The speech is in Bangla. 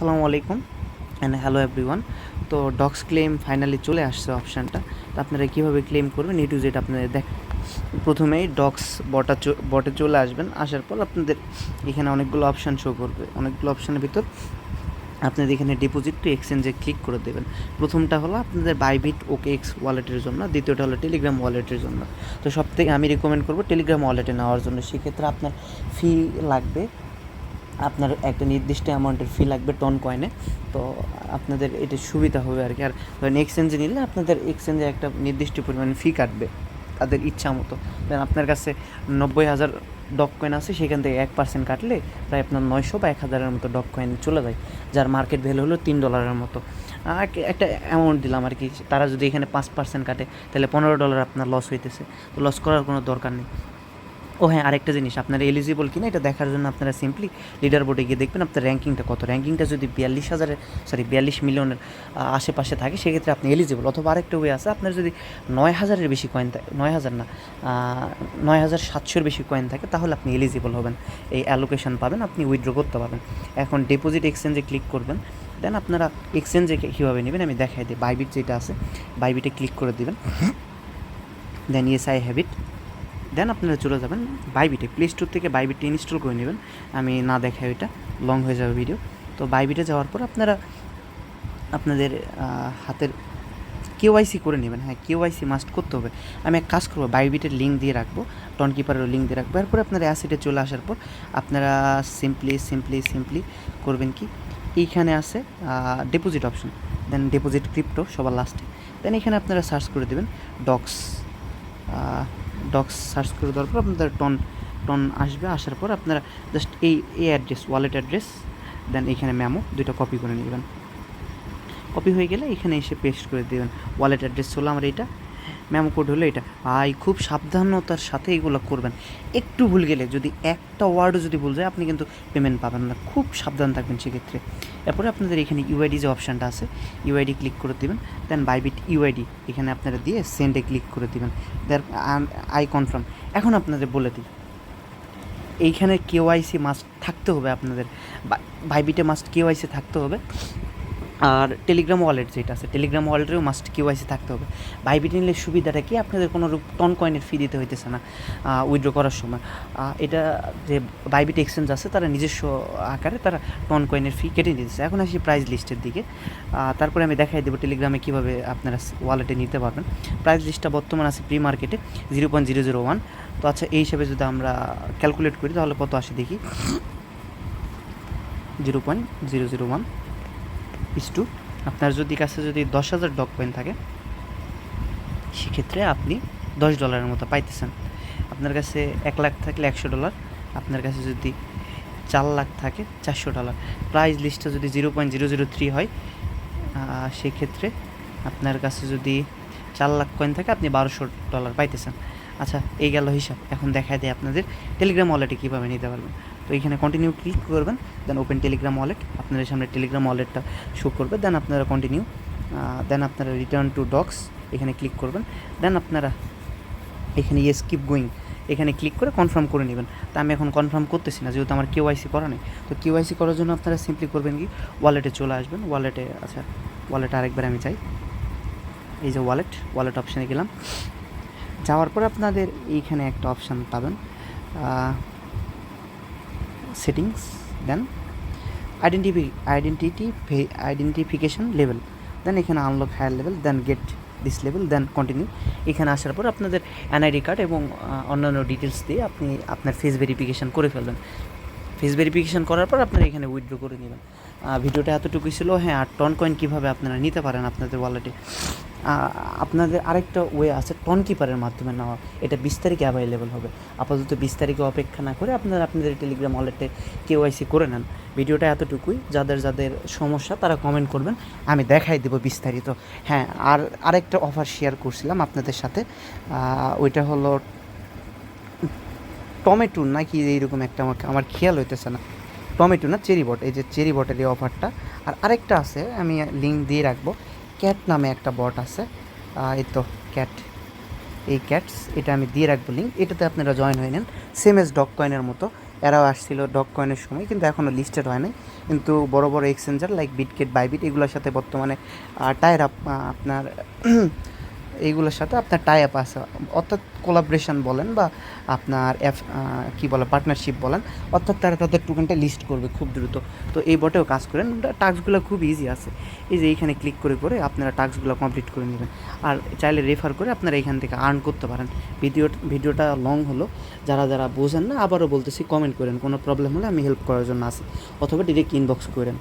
আসসালামু আলাইকুম অ্যান্ড হ্যালো এভরিওয়ান তো ডক্স ক্লেম ফাইনালি চলে আসছে অপশানটা তো আপনারা কীভাবে ক্লেম করবেন? এ টু জেড আপনাদের দেখ, প্রথমেই ডক্স বটা বটে চলে আসবেন। আসার পর আপনাদের এখানে অনেকগুলো অপশান শো করবে। অনেকগুলো অপশানের ভিতর আপনাদের এখানে ডিপোজিট টু এক্সচেঞ্জে ক্লিক করে দেবেন। প্রথমটা হলো আপনাদের বাইবিট ওকে এক্স ওয়ালেটের জন্য, দ্বিতীয়টা হলো টেলিগ্রাম ওয়ালেটের জন্য। তো সব থেকে আমি রেকমেন্ড করব টেলিগ্রাম ওয়ালেটে নেওয়ার জন্য। সেক্ষেত্রে আপনার ফি লাগবে আপনার একটা নির্দিষ্ট অ্যামাউন্টের ফি লাগবে টন কয়েনে তো আপনাদের এটা সুবিধা হবে আর কি। আর ধরেন এক্সচেঞ্জে নিলে আপনাদের এক্সচেঞ্জে একটা নির্দিষ্ট পরিমাণ ফি কাটবে তাদের ইচ্ছা মতো। দেন আপনার কাছে নব্বই হাজার ডক কয়েন আছে, সেখান থেকে এক পার্সেন্ট কাটলে প্রায় আপনার নয়শো বা এক হাজারের মতো ডক কয়েন চলে যায়, যার মার্কেট ভ্যালু হলো তিন ডলারের মতো। একটা অ্যামাউন্ট দিলাম আর কি, তারা যদি এখানে পাঁচ পার্সেন্ট কাটে, তাহলে পনেরো ডলার আপনার লস হইতেছে। তো লস করার কোনো দরকার নেই। ও হ্যাঁ আরেকটা জিনিস আপনারা এলিজিবল কিনা এটা দেখার জন্য আপনারা সিম্পলি লিডার বোর্ডে গিয়ে দেখবেন আপনার র্যাঙ্কিংটা কত। র্যাঙ্কিংটা যদি বিয়াল্লিশ হাজারের সরি বিয়াল্লিশ মিলিয়নের আশেপাশে থাকে সেক্ষেত্রে আপনি এলিজিবল অথবা আরেকটা ওয়ে আছে আপনার যদি নয় হাজারের বেশি কয়েন থাকে নয় হাজার না নয় হাজার সাতশোর বেশি কয়েন থাকে তাহলে আপনি এলিজিবল হবেন। এই অ্যালোকেশন পাবেন আপনি উইথড্র করতে পারবেন। এখন ডিপোজিট এক্সচেঞ্জে ক্লিক করবেন দেন আপনারা এক্সচেঞ্জে কীভাবে নেবেন আমি দেখাই দিই। বাইবিট যেটা আছে বাইবিটে ক্লিক করে দিবেন। Then yes I have it then আপনারা চলে যাবেন বাইবিটে প্লে স্টোর থেকে বাইবিটে ইনস্টল করে নেবেন। আমি না দেখাই ওইটা লং হয়ে যাবে ভিডিও তো বাইবিটে যাওয়ার পর আপনারা আপনাদের হাতের কেওয়াইসি করে নেবেন। হ্যাঁ কেওয়াইসি মাস্ট করতে হবে। আমি এক কাজ করব বাইবিটের লিঙ্ক দিয়ে রাখব টন কিপারের লিঙ্ক দিয়ে রাখব। এরপরে আপনারা অ্যাসিডে চলে আসার পর আপনারা সিম্পলি সিম্পলি সিম্পলি করবেন কি? এইখানে আছে deposit option then deposit crypto সবার লাস্টে দেন এখানে আপনারা সার্চ করে দেবেন ডক্স ডক্স সার্চ করে দেওয়ার পর আপনাদের টন টন আসবে, আসার পর আপনারা জাস্ট এই এই অ্যাড্রেস ওয়ালেট অ্যাড্রেস দেন এখানে ম্যামো দুইটা কপি করে নেবেন। কপি হয়ে গেলে এখানে এসে পেস্ট করে দেবেন। ওয়ালেট অ্যাড্রেস হলো আমার এইটা। মেমো কোড হলো এটা। ভাই, খুব সাবধানতার সাথে এগুলো করবেন। একটু ভুল গেলে যদি একটা ওয়ার্ডও যদি ভুল যায়, আপনি কিন্তু পেমেন্ট পাবেন না। খুব সাবধান থাকবেন সেক্ষেত্রে। এরপরে আপনাদের এখানে ইউআইডি যে অপশানটা আছে ইউআইডি ক্লিক করে দেবেন। দেন বাইবিট ইউআইডি এখানে আপনারা দিয়ে সেন্ডে ক্লিক করে দেবেন। দেন আই কনফার্ম এখন আপনাদের বলে দিই, এইখানে কেওয়াইসি মাস্ট থাকতে হবে আপনাদের। ভাইবিটে মাস্ট কেওয়াইসি থাকতে হবে। আর টেলিগ্রাম ওয়ালেট যেটা আছে টেলিগ্রাম ওয়ালেটেও মাস্ট কেওয়াইসি থাকতে হবে। ভাইবিট নিলে সুবিধাটা কি? আপনাদের কোনো রূপ টন কয়েনের ফি দিতে হইতেছে না উইথড্র করার সময়। এটা যে বাইবিট এক্সচেঞ্জ আছে, তারা নিজস্ব আকারে তারা টন কয়েনের ফি কেটে দিতেছে। এখন আসি প্রাইস লিস্টের দিকে। তারপরে আমি দেখাই দেবো টেলিগ্রামে কীভাবে আপনারা ওয়ালেটে নিতে পারবেন। প্রাইস লিস্টটা বর্তমান আছে প্রি মার্কেটে zero point zero zero one তো আচ্ছা এই হিসাবে যদি আমরা ক্যালকুলেট করি, তাহলে কত আসে দেখি? Zero point zero zero one is two আপনার যদি কাছে যদি দশ হাজার ডক কয়েন থাকে, সেক্ষেত্রে আপনি দশ ডলারের মতো পাইতেছেন। আপনার কাছে এক লাখ থাকলে একশো ডলার আপনার কাছে যদি চার লাখ থাকে, চারশো ডলার প্রাইস লিস্টটা যদি zero point zero zero three হয় সেক্ষেত্রে আপনার কাছে যদি চার লাখ কয়েন থাকে, আপনি বারোশো ডলার পাইতেছেন। আচ্ছা এই গেল হিসাব। এখন দেখায় দেয় আপনাদের টেলিগ্রাম ওয়ালেটে কীভাবে নিতে পারবেন। তো এখানে কন্টিনিউ ক্লিক করবেন দেন ওপেন টেলিগ্রাম ওয়ালেট আপনাদের সামনে টেলিগ্রাম ওয়ালেটটা শো করবে দেন আপনারা কন্টিনিউ দেন আপনারা রিটার্ন টু ডক্স এখানে ক্লিক করবেন দেন আপনারা এখানে ইয়েস কিপ গোয়িং এখানে ক্লিক করে কনফার্ম করে নেবেন। তা আমি এখন কনফার্ম করতেছি না, যেহেতু আমার কেওয়াইসি করা নেই। তো কেওয়াইসি করার জন্য আপনারা সিম্পলি করবেন কি ওয়ালেটে চলে আসবেন ওয়ালেটে আচ্ছা ওয়ালেটে আরেকবার আমি চাই। এই যে ওয়ালেট ওয়ালেট অপশানে গেলাম। যাওয়ার পর আপনাদের এইখানে একটা অপশান পাবেন। Settings then identify identity identification level then এখানে unlock higher level then get this level then continue এখানে আসার পর আপনাদের এনআইডি কার্ড এবং অন্যান্য ডিটেলস দিয়ে আপনি আপনার ফেস ভেরিফিকেশান করে ফেলবেন। ফেস ভেরিফিকেশান করার পর আপনারা এখানে উইথড্র করে নেবেন। ভিডিওটা এতটুকুই ছিল। হ্যাঁ আর টন কয়েন কীভাবে আপনারা নিতে পারেন আপনাদের ওয়ালেটে আপনাদের আরেকটা ওয়ে আছে টন কিপারের মাধ্যমে নেওয়া। এটা বিশ তারিখে অ্যাভেলেবেল হবে। আপাতত বিশ তারিখে অপেক্ষা না করে আপনারা আপনাদের টেলিগ্রাম ওয়ালেটে কেওয়াইসি করে নেন। ভিডিওটা এতটুকুই। যাদের যাদের সমস্যা, তারা কমেন্ট করবেন। আমি দেখাই দেবো বিস্তারিত। হ্যাঁ আর আরেকটা অফার শেয়ার করছিলাম আপনাদের সাথে। ওইটা হলো টমেটো নাকি এইরকম একটা আমাকে আমার খেয়াল হইতেছে না। টমেটো না, চেরি বট এই যে চেরি বটের এই অফারটা আর আরেকটা আছে, আমি লিঙ্ক দিয়ে রাখব। ক্যাট নামে একটা বট আছে। এই তো ক্যাট। এই ক্যাটস, এটা আমি দিয়ে রাখব লিঙ্ক এটাতে আপনারা জয়েন হয়ে নেন। সেম এস ডক কয়েনের মতো। এরাও আসছিল ডক কয়েনের সময়, কিন্তু এখনও লিস্টেড হয় নাই। কিন্তু বড় বড় এক্সচেঞ্জার লাইক বিটকেট বাইবিট এগুলোর সাথে বর্তমানে টায়ার আপ আপনার এইগুলোর সাথে আপনার টাই আপ আছে। অর্থাৎ কোলাবরেশন বলেন বা আপনার এফ কী বলে পার্টনারশিপ বলেন, অর্থাৎ তারা তাদের টোকেনটা লিস্ট করবে খুব দ্রুত। তো এই বটেও কাজ করেন টাস্কগুলো খুব ইজি আছে। এই যে এইখানে ক্লিক করে করে আপনারা টাস্কগুলো কমপ্লিট করে নেবেন। আর চাইলে রেফার করে আপনারা এখান থেকে আর্ন করতে পারেন। ভিডিও ভিডিওটা লং হলো। যারা যারা বোঝেন না, আবারও বলতেছি কমেন্ট করেন। কোনো প্রবলেম হলে আমি হেল্প করার জন্য আসি অথবা ডিরেক্ট ইনবক্স করেন।